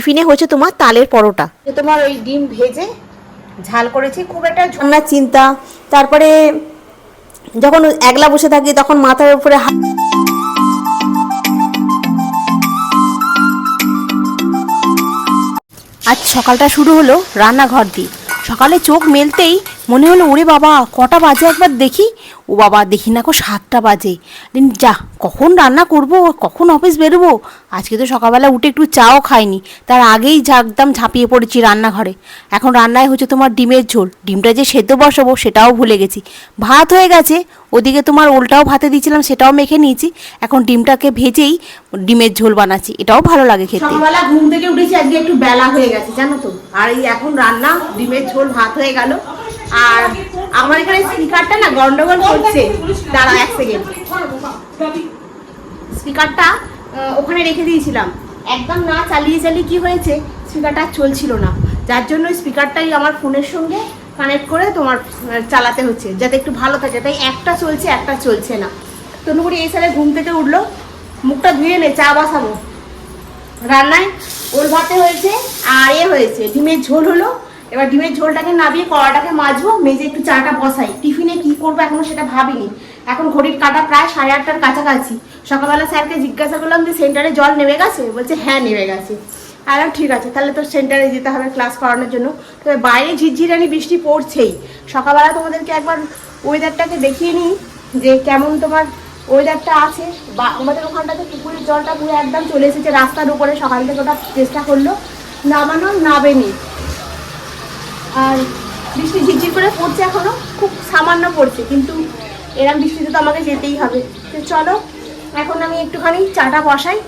টিফিনে হয়েছে তোমার তালের পরোটা। তোমার ওই ডিম ভেজে ঝাল করেছি খুব একটা ঝোল চিন্তা। তারপরে যখন একলা বসে থাকি তখন মাথার উপরে হাত আজ সকালটা শুরু হলো রান্নাঘর দিয়ে। সকালে চোখ মেলতেই মনে হলো, ওরে বাবা, কটা বাজে একবার দেখি? ও বাবা, দেখি না কো সাতটা বাজে। দিন যা, কখন রান্না করব? কখন অফিস বেরোবো? আজকে তো সকালবেলা উঠে একটু চাও খাইনি। তার আগেই একদম ঝাঁপিয়ে পড়েছি রান্নাঘরে। এখন রান্নায় হচ্ছে তোমার ডিমের ঝোল। ডিমটা যে সেদ্ধ বসাবো, সেটাও ভুলে গেছি। ভাত হয়ে গেছে। ওদিকে তোমার ওলটাও ভাতে দিয়েছিলাম, সেটাও মেখে নিয়েছি। এখন ডিমটাকে ভেজেই ডিমের ঝোল বানাচ্ছি। এটাও ভালো লাগে খেতে। সকালবেলা ঘুম থেকে উঠেছি, আজকে একটু বেলা হয়ে গেছে, জানো তো। আর এই এখন রান্না, ডিমের ঝোল, ভাত হয়ে গেল। আর আমার এখানে স্পিকারটা না গন্ডগোল করছে। দাঁড়া এক সেকেন্ড স্পিকারটা ওখানে রেখে দিয়েছিলাম। একদম না চালিয়ে চালিয়ে কি হয়েছে, স্পিকারটা চলছিল না। যার জন্য স্পিকারটাই আমার ফোনের সঙ্গে কানেক্ট করে তোমার চালাতে হচ্ছে, যাতে একটু ভালো থাকে তাই একটা চলছে একটা চলছে না। তনুকুড়ি এই সালে ঘুম থেকে উঠল, মুখটা ধুয়ে নে, চা বসাবো। রান্নায় ওল ভাতে হয়েছে, আর এ হয়েছে, ডিমের ঝোল হলো এবার ডিমের ঝোলটাকে নাবিয়ে কড়াটাকে মাজবো, মেজে একটু চাটা বসাই। টিফিনে কি করব এখনও সেটা ভাবিনি। এখন ঘড়ির কাটা প্রায় সাড়ে আটটার কাছাকাছি। সকালবেলা স্যারকে জিজ্ঞাসা করলাম যে, সেন্টারে জল নেমে গেছে? বলছে হ্যাঁ নেমে গেছে। আর, ঠিক আছে, তাহলে তো সেন্টারে যেতে হবে ক্লাস করানোর জন্য। তবে বাইরে ঝিরঝিরানি বৃষ্টি পড়ছেই। সকালবেলা তোমাদেরকে একবার ওয়েদারটাকে দেখিয়ে নিই, যে কেমন তোমার ওয়েদারটা আছে। বা, আমাদের ওখানটাতে পুকুরের জলটা পুরো একদম চলে এসেছে। রাস্তার উপরে সকাল থেকে ওটা চেষ্টা করল। নামানো। নাবেনি আর বৃষ্টি ঝিরঝির করে পড়ছে এখনও, খুব সামান্য পড়ছে, কিন্তু এরম বৃষ্টিতে তো আমাকে যেতেই হবে। তো চলো, এখন আমি একটুখানি চাটা বসাই,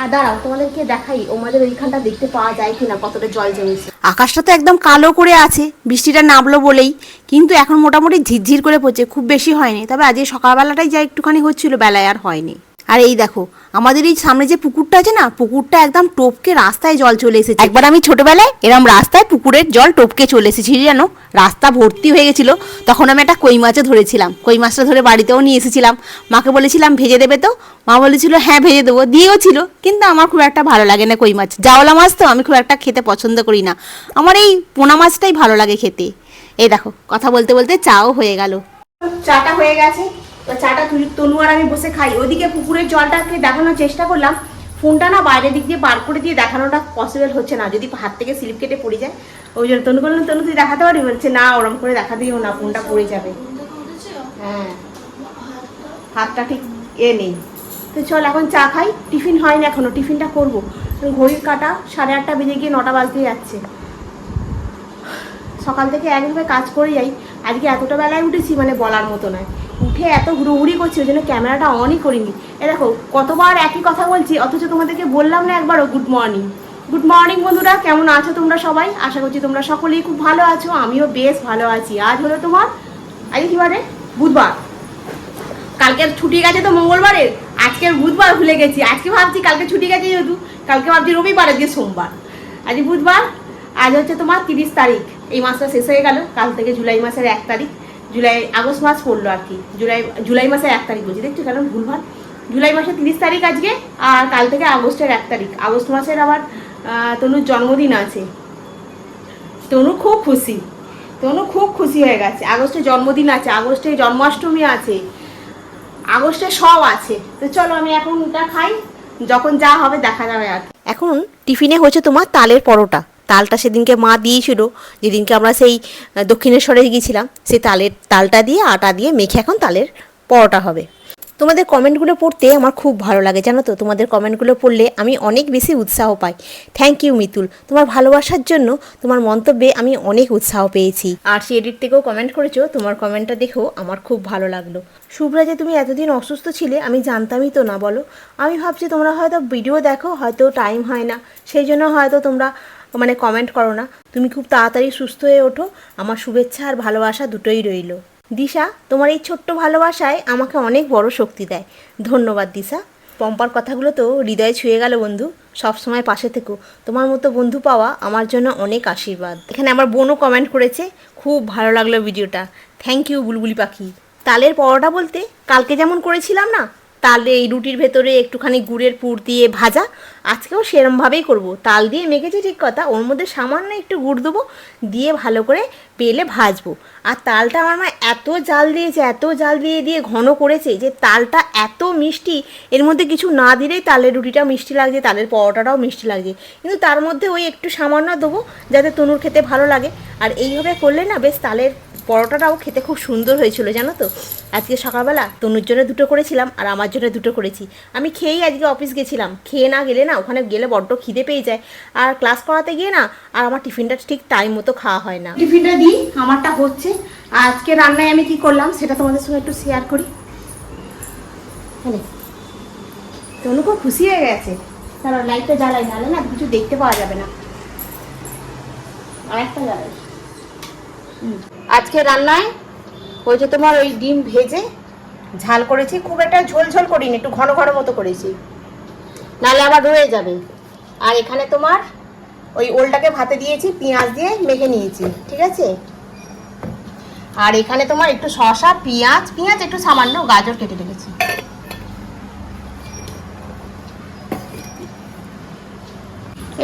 আর দাঁড়াও, তোমাদেরকে দেখাই আমাদের ওইখানটা দেখতে পাওয়া যায় কিনা, কতটা জল জমেছে। আকাশটা তো একদম কালো করে আছে, বৃষ্টিটা নামলো বলেই, কিন্তু এখন মোটামুটি ঝিরঝির করে পড়ছে, খুব বেশি হয়নি, তবে আজকে সকালবেলাটাই যা একটুখানি হচ্ছিল, বেলায় আর হয়নি। আর এই দেখো আমাদের এই সামনে যে পুকুরটা আছে না পুকুরটা একদম টপকে রাস্তায় জল চলে এসেছে। একবার আমি ছোটবেলায় এরম রাস্তায় পুকুরের জল টপকে চলে এসেছি জানো? রাস্তা ভর্তি হয়ে গেছিল তখন আমি একটা কই মাছও ধরেছিলাম। কই মাছটা ধরে বাড়িতেও নিয়ে এসেছিলাম। মাকে বলেছিলাম ভেজে দেবে তো? মা বলেছিল হ্যাঁ ভেজে দেবো। দিয়েও ছিল কিন্তু আমার খুব একটা ভালো লাগে না কই মাছ। জাওলা মাছ তো আমি খুব একটা খেতে পছন্দ করি না। আমার এই পোনা মাছটাই ভালো লাগে খেতে। এই দেখো কথা বলতে বলতে চাও হয়ে গেল। চাটা হয়ে গেছে। তো চাটা তনু আর আমি বসে খাই। ওদিকে পুকুরের জলটাকে দেখানোর চেষ্টা করলাম। ফোনটা না বাইরের দিক দিয়ে বার করে দিয়ে দেখানোটা পসিবল হচ্ছে না। যদি হাত থেকে স্লিপ কেটে পড়ে যায়। ওই জন্য তনু বললাম তনু, তুই দেখাতে পারবি? বলছে, না, ওরম করে দেখা দিও না, ফোনটা পড়ে যাবে। হ্যাঁ। হাতটা ঠিক এ নেই। তো চল, এখন চা খাই। টিফিন হয়নি এখনও, টিফিনটা করব। ঘড়ির কাটা সাড়ে আটটা বেজে গিয়ে নটা বাজতে যাচ্ছে। সকাল থেকে একভাবে কাজ করে যাই। আজকে এতটা বেলায় উঠেছি মানে বলার মতো নয়। উঠে এত হুড়োহুড়ি করছি, ওই জন্য ক্যামেরাটা অনই করিনি। এ দেখো, কতবার একই কথা বলছি, অথচ তোমাদেরকে বললাম না একবারও গুড মর্নিং গুড মর্নিং বন্ধুরা, কেমন আছো তোমরা সবাই? আশা করছি তোমরা সকলেই খুব ভালো আছো, আমিও বেশ ভালো আছি। আজ হলো তোমার, আজকে কি বারে? বুধবার। কালকের ছুটি গেছে তো মঙ্গলবারের আজকের বুধবার ভুলে গেছি। আজকে ভাবছি কালকে ছুটি গেছে যেহেতু, কালকে ভাবছি রবিবার, আজকে সোমবার। আজ বুধবার, আজ হচ্ছে তোমার তিরিশ তারিখ, এই মাসটা শেষ হয়ে গেল, কাল থেকে জুলাই মাসের এক তারিখ। জুলাই, আগস্ট মাস পড়ল আর কি। জুলাই জুলাই মাসের এক তারিখ বলছি। দেখছ কেন ভুলভাল? জুলাই মাসের তিরিশ তারিখ আজকে আর কাল থেকে আগস্টের এক তারিখ। আগস্ট মাসের আবার তনুর জন্মদিন আছে। তনু খুব খুশি। তনু খুব খুশি হয়ে গেছে। আগস্টে জন্মদিন আছে, আগস্টে জন্মাষ্টমী আছে, আগস্টে সব আছে। তো চলো আমি এখন ওটা খাই, যখন যা হবে দেখা যাবে আর এখন টিফিনে হয়েছে তোমার তালের পরোটা। তালটা সেদিনকে মা দিয়েছিল, যেদিনকে আমরা সেই দক্ষিণেশ্বরে গিয়েছিলাম, সেই তালের, তালটা দিয়ে আটা দিয়ে মেখে এখন তালের পরোটা হবে। তোমাদের কমেন্টগুলো পড়তে আমার খুব ভালো লাগে, জানো তো? তোমাদের কমেন্টগুলো পড়লে আমি অনেক বেশি উৎসাহ পাই। Thank you Mitul. তোমার ভালোবাসার জন্য তোমার মন্তব্যে আমি অনেক উৎসাহ পেয়েছি। আর সে এডিট থেকেও কমেন্ট করেছ, তোমার কমেন্টটা দেখেও আমার খুব ভালো লাগল। শুভ্রা, যে তুমি এতদিন অসুস্থ ছিলে, আমি জানতামই তো না, বলো। আমি ভাবছি তোমরা হয়তো ভিডিও দেখো, হয়তো টাইম হয় না, সেই জন্য হয়তো তোমরা মানে কমেন্ট করো না। তুমি খুব তাড়াতাড়ি সুস্থ হয়ে ওঠো। আমার শুভেচ্ছা আর ভালোবাসা দুটোই রইল। দিশা, তোমার এই ছোট্ট ভালোবাসায় আমাকে অনেক বড় শক্তি দেয়। ধন্যবাদ দিশা। পম্পার কথাগুলো তো হৃদয়ে ছুঁয়ে গেল বন্ধু। সব সময় পাশে থেকো। তোমার মতো বন্ধু পাওয়া আমার জন্য অনেক আশীর্বাদ। এখানে আমার বোনও কমেন্ট করেছে। খুব ভালো লাগল ভিডিওটা থ্যাংক ইউ বুলবুলি পাখি। তালের পরোটা বলতে কালকে যেমন করেছিলাম না তালে এই রুটির ভেতরে একটুখানি গুড়ের পুর দিয়ে ভাজা। আজকেও সেরমভাবেই করব। তাল দিয়ে মেখেছি ঠিক কথা, ওর মধ্যে সামান্য একটু গুড় দেবো, দিয়ে ভালো করে পেলে ভাজবো। আর তালটা আমার মা এত জাল দিয়েছে, এত জাল দিয়ে দিয়ে ঘন করেছে যে তালটা এত মিষ্টি, এর মধ্যে কিছু না দিলেই তালের রুটিটা মিষ্টি লাগছে, তালের পরোটাটাও মিষ্টি লাগছে। কিন্তু তার মধ্যে ওই একটু সামান্য দেবো, যাতে তনুর খেতে ভালো লাগে। আর এইভাবে করলে না বেশ তালের পরোটাটাও খেতে খুব সুন্দর হয়েছিল, জানো তো? আজকে সকালবেলা তনুর জন্য দুটো করেছিলাম আর আমার জন্য দুটো করেছি। আমি খেয়েই আজকে অফিস গেছিলাম। খেয়ে না গেলে না ওখানে গেলে বড্ড খিদে পেয়ে যায়। আর ক্লাস করাতে গিয়ে না আর আমার টিফিনটা ঠিক টাইম মতো খাওয়া হয় না। টিফিনটা দিই, আমারটা হচ্ছে। আজকে রান্নায় আমি কি করলাম সেটা তোমাদের সঙ্গে একটু শেয়ার করি। হ্যাঁ তনু খুব খুশি হয়ে গেছে। তারা লাইটটা জ্বালাই, নাহলে না কিছু দেখতে পাওয়া যাবে না। আর একটা জ্বালাই। হুম। আজকে রান্নায় হয়েছে তোমার ওই ডিম ভেজে ঝাল করেছি, খুব একটা ঝোল ঝোল করিনি, একটু ঘন ঘন মতো করেছি। নাহলে আবার রয়ে যাবে। আর এখানে তোমার ওই ওলটাকে ভাতে দিয়েছি, পেঁয়াজ দিয়ে মেখে নিয়েছি, ঠিক আছে? আর এখানে তোমার একটু শসা, পেঁয়াজ পেঁয়াজ একটু সামান্য, গাজর কেটে রেখেছি।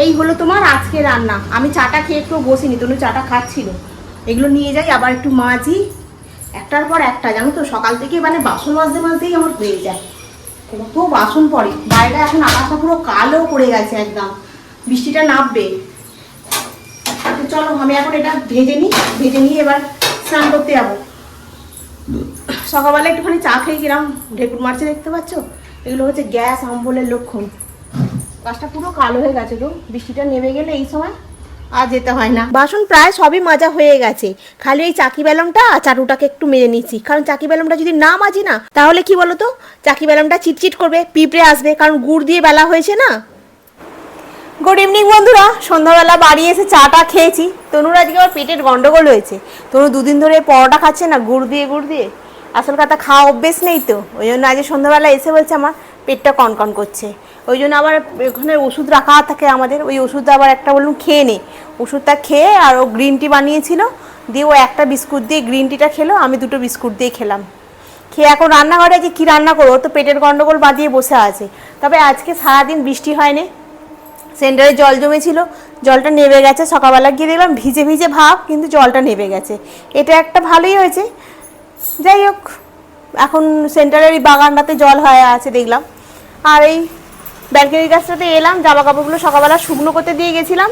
এই হলো তোমার আজকে রান্না। আমি চাটা খেয়ে একটু বসিনি, তনু চাটা খাচ্ছিল। এগুলো নিয়ে যাই, আবার একটু মাজি। একটার পর একটা, জানো তো? সকাল থেকে মানে বাসন মাজতে মাজতেই আমার হয়ে যায়। কত বাসন পড়ে। বাইরে এখন আকাশটা পুরো কালো পড়ে গেছে একদম। বৃষ্টিটা নামবে। তো চলো, আমি এখন এটা ভেজে নিই। ভেজে নিয়ে এবার স্নান করতে যাব। সকালবেলা একটুখানি চা খেয়ে গেলাম ঢেকুর মারছে দেখতে পাচ্ছ? এগুলো হচ্ছে গ্যাস, আম্বলের লক্ষণ। গাছটা পুরো কালো হয়ে গেছে গো। বৃষ্টিটা নেমে গেলে এই সময় আর যেতে হয় না। বাসন প্রায় সবই মাজা হয়ে গেছে। খালি এই চাকি বেলমটা আর চাটুটাকে একটু মেজে নিচ্ছি। কারণ চাকি বেলমটা যদি না মাজি না তাহলে কি বলতো? চাকি বেলমটা চিটচিট করবে পিঁপড়ে আসবে। কারণ গুড় দিয়ে বেলা হয়েছে না। গুড ইভিনিং বন্ধুরা। সন্ধ্যাবেলা বাড়ি এসে চাটা খেয়েছি। তনুর আজকে আমার পেটের গন্ডগোল হয়েছে। তনু দুদিন ধরে পরোটা খাচ্ছে না গুড় দিয়ে গুড় দিয়ে। আসল কথা খাওয়া অভ্যেস নেই তো। ওই জন্য আজ সন্ধ্যাবেলা এসে বলছে আমার পেটটা কনকন করছে। ওই জন্য আবার ওখানে ওষুধ রাখা থাকে আমাদের, ওই ওষুধটা আবার একটা বললাম খেয়ে নে। ওষুধটা খেয়ে আর ও গ্রিন টি বানিয়েছিল, দিয়ে ও একটা বিস্কুট দিয়ে গ্রিন টিটা খেলো, আমি দুটো বিস্কুট দিয়ে খেলাম। খেয়ে এখন রান্নাঘরে যে কী রান্না করব তো পেটের গণ্ডগোল বাঁধিয়ে বসে আছে। তবে আজকে সারাদিন বৃষ্টি হয়নি, সেন্টারে জল জমেছিল, জলটা নেবে গেছে, সকালবেলা গিয়ে দেখলাম ভিজে ভিজে ভাব, কিন্তু জলটা নেবে গেছে। এটা একটা ভালোই হয়েছে। যাই হোক, এখন সেন্টারের বাগানটাতে জল হয়ে আছে, দেখলাম। আর এই ব্যালকনির গাছটাতে এলাম জামা কাপড়গুলো সকালবেলা শুকনো করতে দিয়ে গেছিলাম।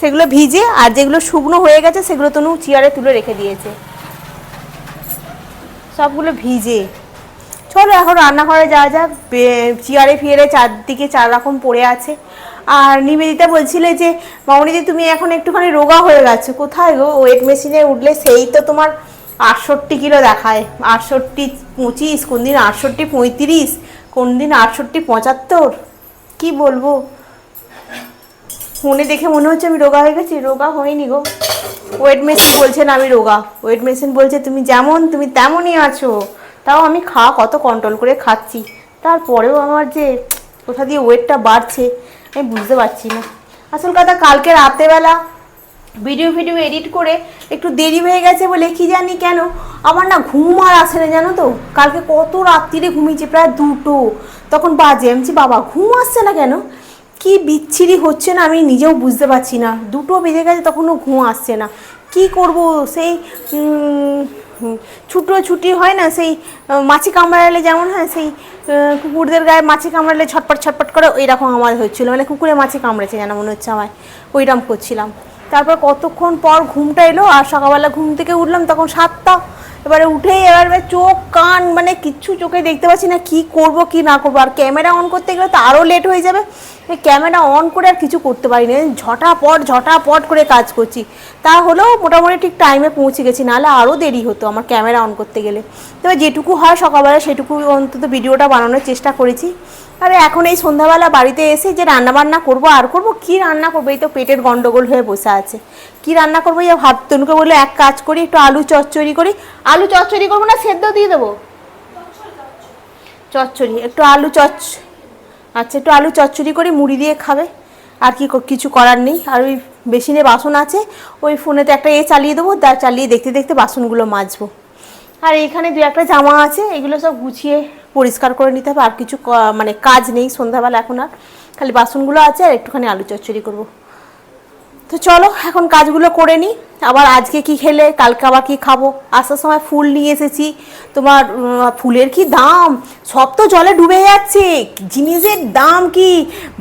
সেগুলো ভিজে, আর যেগুলো শুকনো হয়ে গেছে, সেগুলো তনু চেয়ারে তুলে রেখে দিয়েছে। সবগুলো ভিজে। চলো এখন রান্নাঘরে যাওয়া যাক। চেয়ারে ফিয়ারে চারদিকে চার রকম পড়ে আছে। আর নিবেদিতা বলছিলে যে মামনিদি তুমি এখন একটুখানি রোগা হয়ে গেছো। কোথায় গো? ওয়েট মেশিনে উঠলে সেই তো তোমার আটষট্টি কিলো দেখায়। আটষট্টি পঁচিশ কোন দিন আটষট্টি পঁয়ত্রিশ। কোন দিন আটষট্টি, পঁচাত্তর? কি বলব? ফোনে দেখে মনে হচ্ছে আমি রোগা হয়ে গেছি। রোগা হয়নি গো। ওয়েট মেশিন বলছে না আমি রোগা। ওয়েট মেশিন বলছে তুমি যেমন, তুমি তেমনই আছো। তাও আমি খাওয়া কত কন্ট্রোল করে খাচ্ছি। তারপরেও আমার যে কোথা দিয়ে ওয়েটটা বাড়ছে, আমি বুঝতে পারছি না। আসল কথা কালকে রাতেবেলা ভিডিও ভিডিও এডিট করে একটু দেরি হয়ে গেছে বলে কি জানি কেন? আমার না ঘুম আর আসে না, জানো তো? কালকে কত রাত্রিরে ঘুমিয়েছি, প্রায় দুটো। তখন বাজে, আমি বাবা, ঘুম আসছে না কেন? কি বিচ্ছিরি হচ্ছে না, আমি নিজেও বুঝতে পারছি না। দুটো বেজে গেছে, তখনও ঘুম আসছে না। কি করব? সেই ছুটো ছুটি হয় না, সেই মাছি কামড়ালে যেমন হয়, সেই কুকুরদের গায়ে মাছি কামড়ালে ছটপট ছটপট করে ওই রকম আমার হচ্ছিল। মানে কুকুরে মাছি কামড়েছে যেন, মনে হচ্ছে আমার ওইরকম করছিলাম। তারপর কতক্ষণ পর ঘুমটা এলো? আর সকালবেলা ঘুম থেকে উঠলাম তখন সাতটা। এবারে উঠেই এবার এবার চোখ, কান মানে কিচ্ছু চোখে দেখতে পাচ্ছি না কি করব, কি না করব। আর ক্যামেরা অন করতে গেলে তো আরও লেট হয়ে যাবে। ক্যামেরা অন করে আর কিছু করতে পারি না ঝটাপট ঝটাপট করে কাজ করছি। তা হলেও মোটামুটি ঠিক টাইমে পৌঁছে গেছি। নাহলে আরও দেরি হতো আমার ক্যামেরা অন করতে গেলে। তবে যেটুকু হয় সকালবেলা সেটুকু অন্তত ভিডিওটা বানানোর চেষ্টা করেছি। আর এখন এই সন্ধ্যাবেলা বাড়িতে এসে যে রান্না বান্না করব, আর করব, কি রান্না করব? এই তো পেটের গন্ডগোল হয়ে বসে আছে। কি রান্না করব? এই ভাত তনুকে বলল, এক কাজ করি, একটু আলু চচ্চড়ি করি আলু চচ্চড়ি করব না, সেদ্ধ দিয়ে দেবো? চচ্চড়ি, একটু আলু চচ্চ আচ্ছা একটু আলু চচ্চড়ি করে, মুড়ি দিয়ে খাবে। আর কি কিছু করার নেই। আর ওই বেসিনে বাসন আছে, ওই ফোনেতে একটা এ চালিয়ে দেবো, তা চালিয়ে দেখতে দেখতে বাসনগুলো মাজবো। আর এইখানে দু একটা জামা আছে, এগুলো সব গুছিয়ে পরিষ্কার করে নিতে হবে। আর কিছু মানে কাজ নেই, সন্ধ্যাবেলা এখন আর। খালি বাসনগুলো আছে, আর একটুখানি আলু চচ্চড়ি করব। তো চলো, এখন কাজগুলো করে নিই আবার আজকে কি খেলে, কালকে আবার কি খাব? আসার সময় ফুল নিয়ে এসেছি। তোমার ফুলের কি দাম? সব তো জলে ডুবে যাচ্ছে। জিনিসের দাম কি?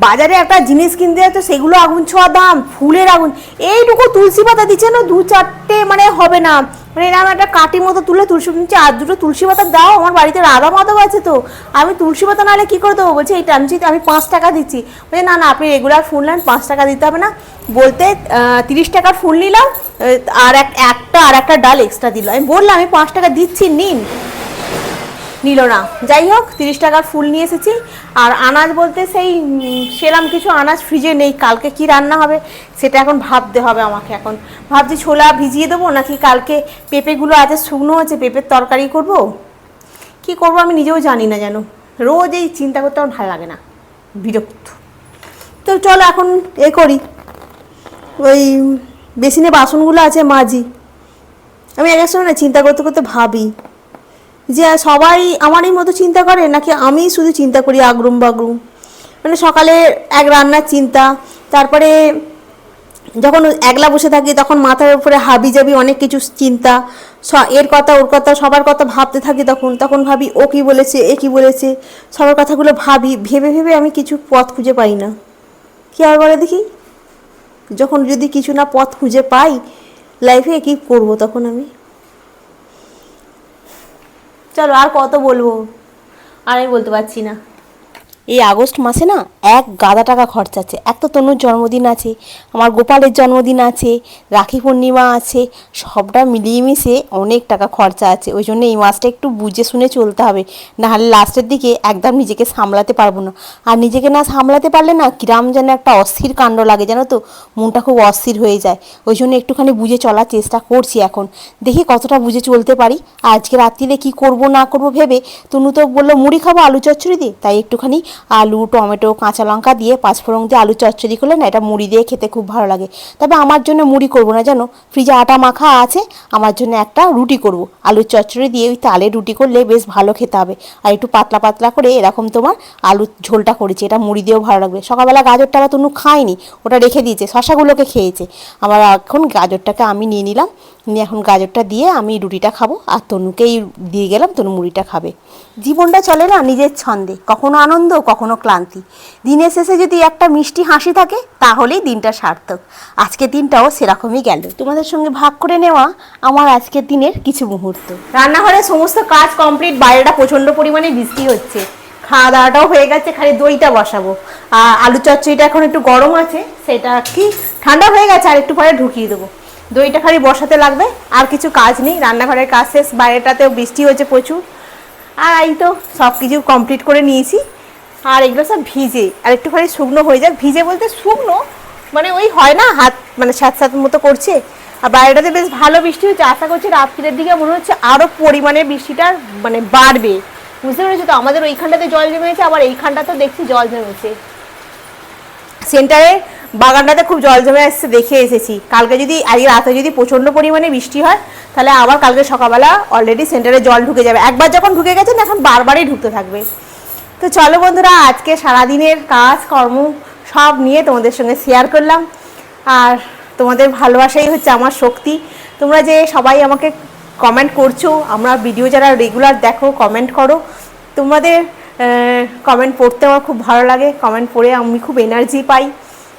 বাজারে একটা জিনিস কিনতে যাচ্ছে, সেগুলো আগুন ছোঁয়া দাম, ফুলের আগুন। এইটুকু তুলসী পাতা দিচ্ছে না, দু চারটে মানে হবে না। মানে এরকম একটা কাটি মতো তুলে তুলসী নিচে আর দুটো তুলসী পাতা দাও, আমার বাড়িতে রাধা মাধব আছে তো। আমি তুলসী পাতা নাহলে কী করে দেবো? বলছে এইটা আমি আমি পাঁচ টাকা দিচ্ছি। বলছে, না না, আপনি রেগুলার ফুল নেন, পাঁচ টাকা দিতে হবে না। বলতে তিরিশ টাকার ফুল নিলাম আর এক, একটা, আর একটা ডাল এক্সট্রা দিল। আমি বললাম, আমি পাঁচ টাকা দিচ্ছি, নিন। নিল না। যাই হোক, তিরিশ টাকার ফুল নিয়ে এসেছি। আর আনাজ বলতে সেই সেরাম কিছু আনাজ ফ্রিজে নেই। কালকে কি রান্না হবে, সেটা এখন ভাবতে হবে আমাকে এখন। ভাবছি ছোলা ভিজিয়ে দেবো, নাকি কালকে পেঁপেগুলো আছে, শুকনো আছে, পেঁপের তরকারি করব? কি করব আমি নিজেও জানি না যেন। রোজ এই চিন্তা করতে আমার ভালো লাগে না। বিরক্ত। তো চলো এখন এ করি। ওই বেসিনে বাসনগুলো আছে মাজি। আমি এক সময় না চিন্তা করতে করতে ভাবি। যে সবাই আমারই মতো চিন্তা করে, নাকি আমি শুধু চিন্তা করি আগরুম বাগরুম? মানে সকালে এক রান্নার চিন্তা, তারপরে যখন একলা বসে থাকি তখন মাথার উপরে হাবি যাবি অনেক কিছু চিন্তা, স- এর কথা, ওর কথা, সবার কথা ভাবতে থাকি তখন তখন ভাবি ও কি বলেছে, এ কি বলেছে, সবার কথাগুলো ভাবি, ভেবে ভেবে আমি কিছু পথ খুঁজে পাই না। কি আর বলে দেখি? যখন যদি কিছু না পথ খুঁজে পাই লাইফে কি করব তখন আমি? চলো আর কত বলব? আর আমি বলতে পারছি না। এই আগস্ট মাসে না এক গাদা টাকা খরচা আছে। এক তো তনুর জন্মদিন আছে, আমার গোপালের জন্মদিন আছে, রাখি পূর্ণিমা আছে, সবটা মিলিয়ে মিশে অনেক টাকা খরচা আছে। ওই জন্য এই মাসটা একটু বুঝে শুনে চলতে হবে। নাহলে লাস্টের দিকে একদম নিজেকে সামলাতে পারব না। আর নিজেকে না সামলাতে পারলে না কিরাম যেন একটা অস্থির কাণ্ড লাগে, জানো তো? মনটা খুব অস্থির হয়ে যায়। ওই জন্য একটুখানি বুঝে চলার চেষ্টা করছি এখন। দেখি কতটা বুঝে চলতে পারি। আজকে রাত্রিরে কি করব না করব ভেবে তনু তো বলল, মুড়ি খাব, আলু চচ্চড়ি দিয়ে তাই একটুখানি আলু, টমেটো, কাঁচা লঙ্কা দিয়ে পাঁচফোড়ন দিয়ে আলু চচ্চড়ি করলে না এটা মুড়ি দিয়ে খেতে খুব ভালো লাগে। তবে আমার জন্য মুড়ি করব না, জানো? ফ্রিজে আটা মাখা আছে, আমার জন্য একটা রুটি করব। আলুর চচ্চড়ি দিয়ে ওই তালে রুটি করলে বেশ ভালো খেতে হবে। আর একটু পাতলা পাতলা করে এরকম তোমার আলুর ঝোলটা করেছি, এটা মুড়ি দিয়েও ভালো লাগবে। সকালবেলা গাজরটা আবার তনু খায়নি, ওটা রেখে দিয়েছে, শশাগুলোকে খেয়েছে। আবার এখন গাজরটাকে আমি নিয়ে নিলাম নিয়ে এখন গাজরটা দিয়ে আমি রুটিটা খাব, আর তনুকেই দিয়ে গেলাম, তনু মুড়িটা খাবে। জীবনটা চলে না নিজের ছন্দে, কখনো আনন্দ, কখনো ক্লান্তি। দিনের শেষে যদি একটা মিষ্টি হাসি থাকে, তাহলেই দিনটা সার্থক। আজকের দিনটাও সেরকমই গেল। তোমাদের সঙ্গে ভাগ করে নেওয়া আমার আজকের দিনের কিছু মুহূর্ত। রান্নাঘরে সমস্ত কাজ কমপ্লিট, বাইরেটা প্রচণ্ড পরিমাণে বৃষ্টি হচ্ছে। খাওয়া দাওয়াটাও হয়ে গেছে, খালি দইটা বসাবো। আর আলু চচ্চড়িটা এখন একটু গরম আছে, সেটা কি ঠান্ডা হয়ে গেছে, আর একটু পরে ঢুকিয়ে দেবো। দইটা খালি বসাতে লাগবে, আর কিছু কাজ নেই, রান্নাঘরের কাজ শেষ, বাইরেটাতেও বৃষ্টি হয়েছে প্রচুর। আর এই তো সব কিছু কমপ্লিট করে নিয়েছি। আর এগুলো সব ভিজে, আর একটুখানি শুকনো হয়ে যাক। ভিজে বলতে শুকনো মানে ওই হয় না, হাত মানে সাত সাত মতো করছে। আর বাইরেটাতে বেশ ভালো বৃষ্টি হচ্ছে, আশা করছি রাত্রির দিকে মনে হচ্ছে আরও পরিমাণে বৃষ্টিটা মানে বাড়বে। বুঝতে পেরেছ তো? আমাদের ওইখানটাতে জল জমেছে, আবার এইখানটাতেও দেখছি জল জমেছে। সেন্টারে বাগানটাতে খুব জল জমে আসছে, দেখে এসেছি। কালকে যদি, আজকে রাতে যদি প্রচণ্ড পরিমাণে বৃষ্টি হয়, তাহলে আবার কালকে সকালবেলা অলরেডি সেন্টারে জল ঢুকে যাবে। একবার যখন ঢুকে গেছে, না এখন বারবারই ঢুকতে থাকবে। তো চলো বন্ধুরা, আজকে সারাদিনের কাজ, কর্ম, সব নিয়ে তোমাদের সঙ্গে শেয়ার করলাম। আর তোমাদের ভালোবাসাই হচ্ছে আমার শক্তি। তোমরা যে সবাই আমাকে কমেন্ট করছ, আমরা ভিডিও যারা রেগুলার দেখো কমেন্ট করো। তোমাদের কমেন্ট পড়তে আমার খুব ভালো লাগে। কমেন্ট পড়ে আমি খুব এনার্জি পাই।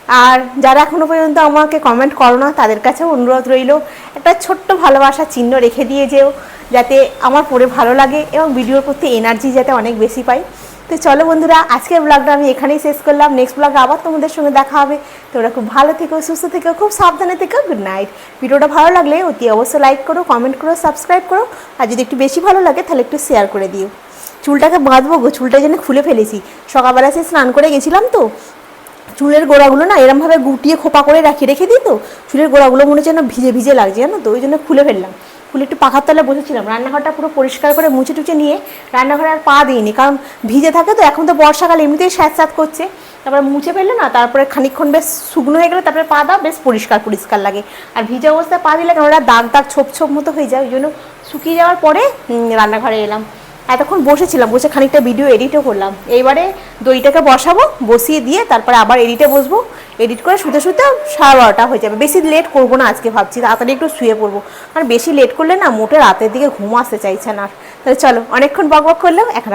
আর যারা এখনও পর্যন্ত আমাকে কমেন্ট করো না, তাদের কাছেও অনুরোধ রইল, একটা ছোট্ট ভালোবাসার চিহ্ন রেখে দিয়ে যেও, যাতে আমার পড়ে ভালো লাগে এবং ভিডিওর প্রতি এনার্জি যাতে অনেক বেশি পাই। তো চলো বন্ধুরা, আজকের ব্লগটা আমি এখানেই শেষ করলাম। নেক্সট ব্লগে আবার তোমাদের সঙ্গে দেখা হবে। তোমরা খুব ভালো থেকো, সুস্থ থেকো, খুব সাবধানে থেকো। গুড নাইট ভিডিওটা ভালো লাগলে অতি অবশ্যই লাইক করো কমেন্ট করো সাবস্ক্রাইব করো। আর যদি একটু বেশি ভালো লাগে, তাহলে একটু শেয়ার করে দিও। চুলটাকে বাঁধবো গো, চুলটা যেন খুলে ফেলেছি। সকালবেলা সে স্নান করে গেছিলাম তো চুলের গোড়াগুলো না এরমভাবে গুটিয়ে খোপা করে রাখি, রেখে দিই তো? চুলের গোড়াগুলো মনে হচ্ছে যেন ভিজে ভিজে লাগছে, জানো তো? ওই জন্য খুলে ফেললাম। খুলে একটু পাখার তলায় বসেছিলাম। রান্নাঘরটা পুরো পরিষ্কার করে মুছে টুচে নিয়ে রান্নাঘরে আর পা দিইনি, কারণ ভিজে থাকে তো, এখন তো বর্ষাকাল, এমনিতেই স্যাঁত করছে। তারপরে মুছে ফেললে না, তারপরে খানিকক্ষণ বেশ শুকনো হয়ে গেলে তারপরে পা দাও, বেশ পরিষ্কার পরিষ্কার লাগে। আর ভিজে অবস্থায় পা দিলে কেন ওরা দাগ দাগ ছোপ ছোপ মতো হয়ে যায়, ওই জন্য শুকিয়ে যাওয়ার পরে রান্নাঘরে এলাম। এতক্ষণ বসেছিলাম, বসে খানিকটা ভিডিও এডিটও করলাম। এইবারে দইটাকে বসাবো, বসিয়ে দিয়ে তারপরে আবার এডিটে বসবো। এডিট করে শুতে শুতে সাড়ে বারোটা হয়ে যাবে। বেশি লেট করব না আজকে ভাবছি, তাড়াতাড়ি একটু শুয়ে পড়ব। আর বেশি লেট করলে না, মোটে রাতের দিকে ঘুম আসতে চাইছে না। তাহলে চলো, অনেকক্ষণ বক বক করলাম, এখন